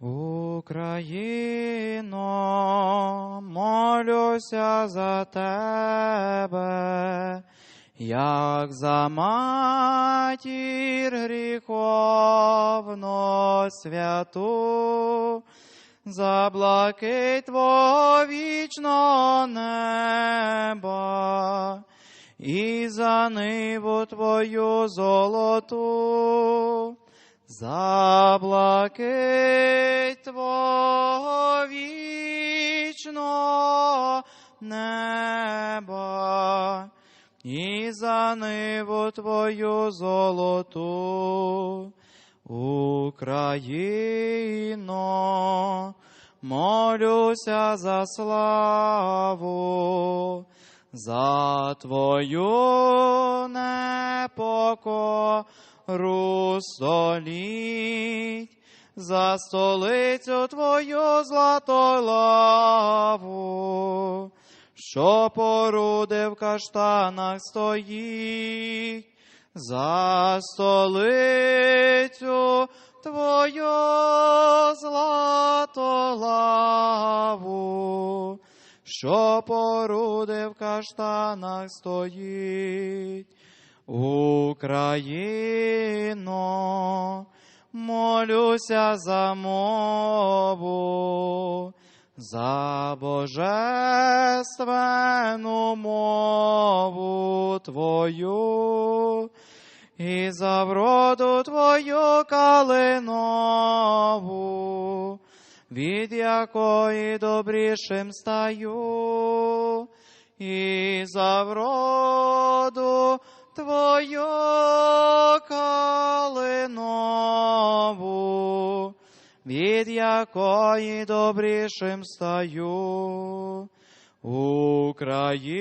Україно, молюся за тебе, як за матір гріховно святу, за блакить твого вічного неба, і за ниву твою золоту, за блакить твого вічного неба, і за ниву твою золоту, Україно, молюся за славу, за твою непокору століть, за столицю твою златолаву, що поруди в каштанах стоїть, за столицю твою златолаву, що поруди в каштанах стоїть. Україно, молюся за мову, за божественну мову Твою і за вроду Твою калинову, від якої добрішим стаю, і за вроду Твою калинову, від якої добрішим стаю. Україно,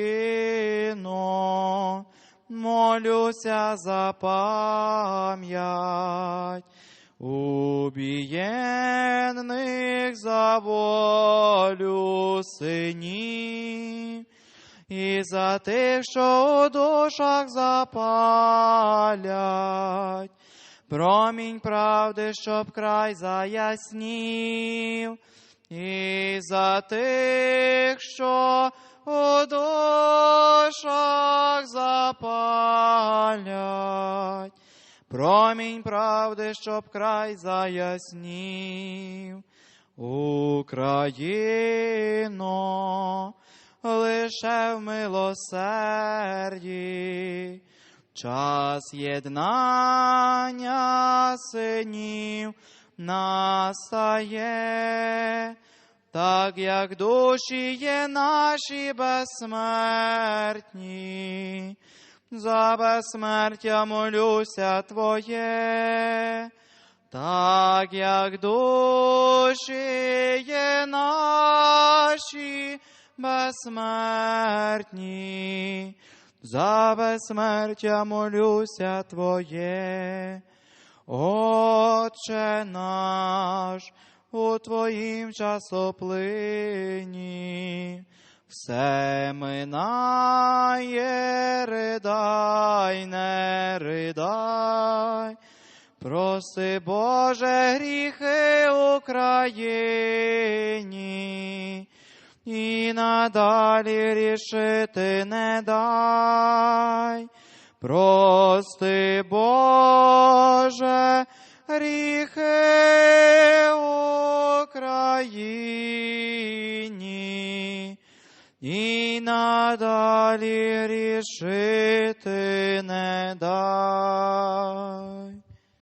молюся за пам'ять убієнних за волю синів, і за тих, що у душах запалять, промінь правди, щоб край заяснів, і за тих, що у душах запалять, промінь правди, щоб край заяснів. Україно, лише в милосерді, час єднання синів настає, так як душі є наші безсмертні, за безсмертя молюся Твоє, так як душі є наші безсмертні, за безсмертя молюся Твоє, Отче наш, у Твоїм часоплині, все минає, ридай, не ридай, прости, Боже, гріхи Україні, і надалі рішити не дай. Прости, Боже, гріхи Україні, і надалі рішити